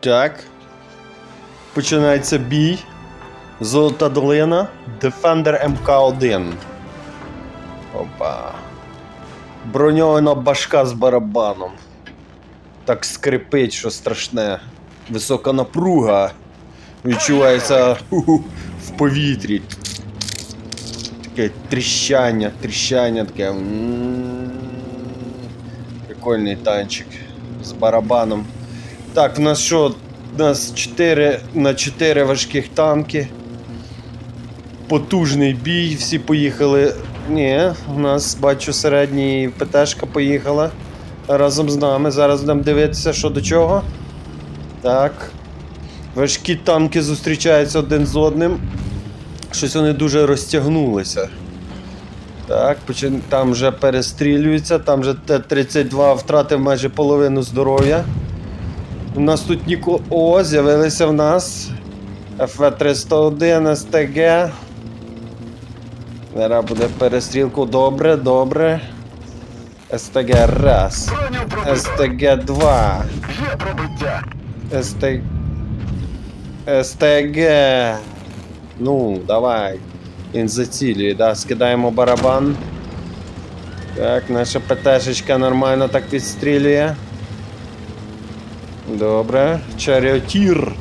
Так. Починається бій. Золота долина. Defender МК-1. Опа. Броньована башка з барабаном. Так скрипить, що страшне. Висока напруга. Відчувається в повітрі. Таке тріщання, тріщання таке. Прикольний танчик з барабаном. Так, в нас що? У нас 4 на 4 важких танки. Потужний бій, всі поїхали. Ні, у нас бачу середній ПТшка поїхала разом з нами. Зараз будемо дивитися, що до чого. Так. Важкі танки зустрічаються один з одним. Щось вони дуже розтягнулися. Так, там вже перестрілюються, там вже Т-32 втратив майже половину здоров'я. У нас тут ніко. О, з'явилися в нас. ФВ-301, СТГ. Зараз буде перестрілку. Добре, добре. СТГ раз. СТГ 2. Є пробиття. СТ... СТГ. Ну, давай. Він зацілює, да? скидаємо барабан. Так, наша ПТшечка нормально так відстрілює. Добре. Чаріотір.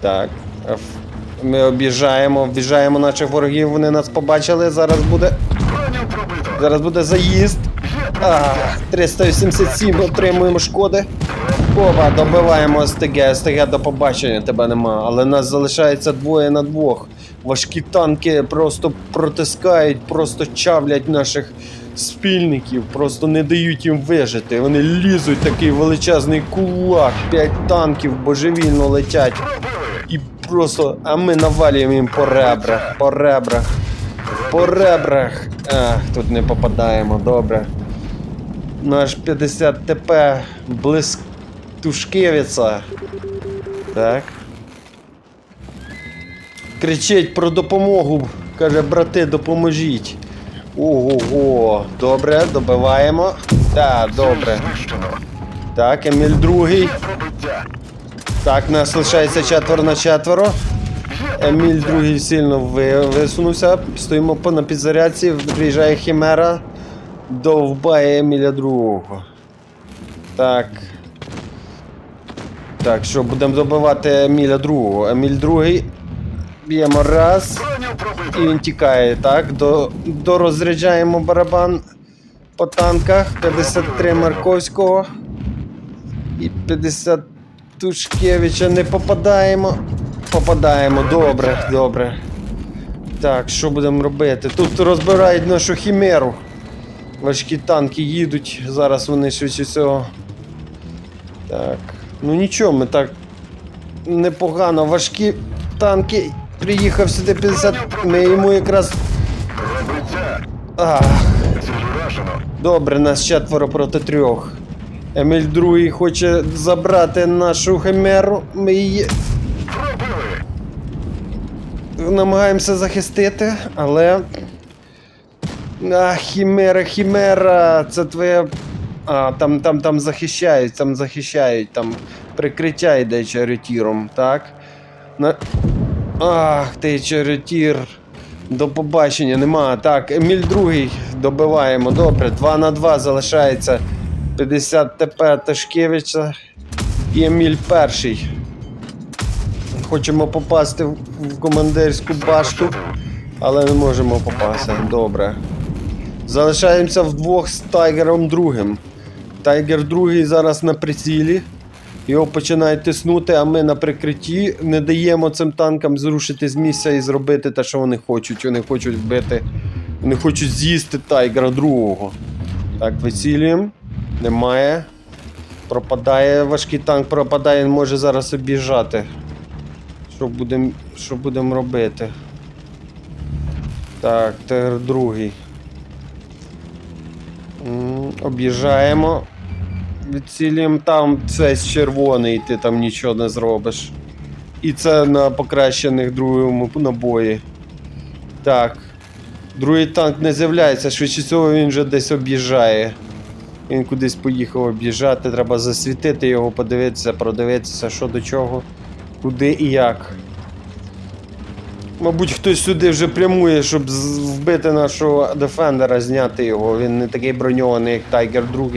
Так. Ми об'їжджаємо, об'їжджаємо наших ворогів, вони нас побачили. Зараз буде. Зараз буде заїзд. Є А, 387 отримуємо шкоди. Опа, добиваємо СТГ. СТГ до побачення тебе нема. Але нас залишається двоє на двох. Важкі танки просто протискають, просто чавлять наших спільників, просто не дають їм вижити. Вони лізуть такий величезний кулак, п'ять танків божевільно летять. І просто, а ми навалюємо їм по ребрах, по ребрах, по ребрах. Ах, тут не попадаємо, добре. Наш 50 ТП блискавиця. Так. Кричить про допомогу. Каже, брати, допоможіть. Ого-го. Добре, добиваємо. Так, добре. Так, Еміль другий. Так, нас лишається четверо на четверо. Еміль другий сильно висунувся. Стоїмо на підзарядці. Приїжджає Хімера. Довбає Еміля другого. Так. Так, що, будемо добивати Еміля другого. Еміль другий. Б'ємо раз. І він тікає, так? До, дорозряджаємо барабан по танках. 53 Марковського. І 50 Тушкевича не попадаємо. Попадаємо, добре, добре. Так, що будемо робити? Тут розбирають нашу хімеру. Важкі танки їдуть, зараз вони швидше всього. Так. Ну нічого, ми так непогано. Важкі танки. Приїхав сюди 50. Ми йому якраз. Ах, добре, нас четверо проти трьох. Еміль другий хоче забрати нашу химеру. Ми її намагаємося захистити, але. А, хімера, хімера, це твоя. А, там, там, там захищають, там захищають, там прикриття йде чарютіром, так? На... Ах, ти чарютір. До побачення нема. Так, Еміль другий добиваємо. Добре, 2 на 2 залишається 50 ТП Ташкевича і Еміль перший. Хочемо попасти в командирську башту, але не можемо попасти. Добре. Залишаємося вдвох з Тайгером другим. Тайгер другий зараз на прицілі. Його починають тиснути, а ми на прикритті не даємо цим танкам зрушити з місця і зробити те, що вони хочуть. Вони хочуть вбити. Вони хочуть з'їсти Тайгера другого. Так, вицілюємо. Немає. Пропадає важкий танк, пропадає, він може зараз обіжати. Що будемо що будем робити? Так, тигр другий. Об'їжджаємо. Відцілюємо там цей червоний, ти там нічого не зробиш. І це на покращених другому набої. Так. Другий танк не з'являється, швидше всього він вже десь об'їжджає. Він кудись поїхав об'їжджати, треба засвітити його, подивитися, продивитися, що до чого, куди і як. Мабуть, хтось сюди вже прямує, щоб вбити нашого дефендера, зняти його. Він не такий броньований, як Тайгер 2.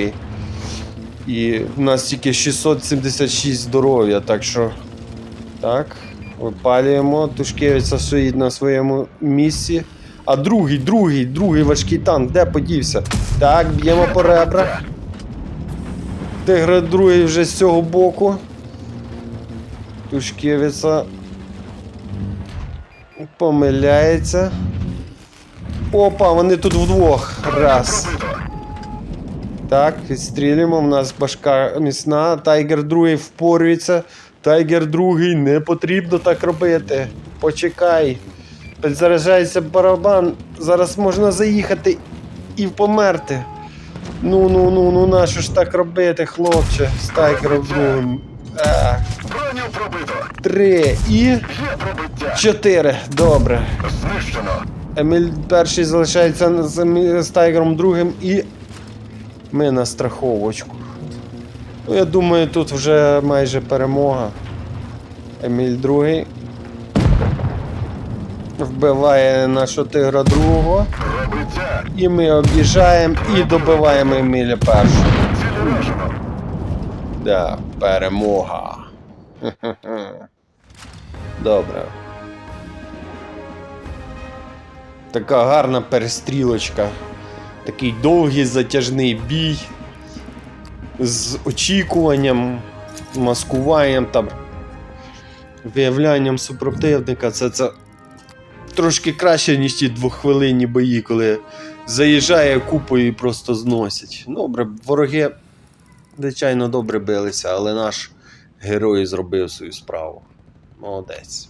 І в нас тільки 676 здоров'я, так що. Так, випалюємо. Тушкевиця стоїть на своєму місці. А другий, другий, другий важкий танк, де подівся? Так, б'ємо по ребрах. Тигра другий вже з цього боку. Тушкевиця помиляється. Опа, вони тут вдвох. Раз. Так, відстрілюємо. У нас башка міцна. Тайгер другий впорюється. Тайгер другий не потрібно так робити. Почекай. Підзаряджається барабан. Зараз можна заїхати і померти. Ну ну ну ну нащо ж так робити, хлопче, з тайгером другим. Броню пробито. три і Є пробиття. чотири. Добре. Знищено. Еміль перший залишається з, з Тайгером другим і ми на страховочку. Ну, я думаю, тут вже майже перемога. Еміль другий. Вбиває нашого тигра другого. І ми об'їжджаємо і добиваємо Еміля першого. Да, перемога. Добре. Така гарна перестрілочка. Такий довгий затяжний бій. З очікуванням, маскуванням там. Виявлянням супротивника. Це, це трошки краще, ніж ті двоххвилинні бої, коли заїжджає купою і просто зносять. Добре, вороги звичайно, добре билися, але наш герой зробив свою справу. Молодець.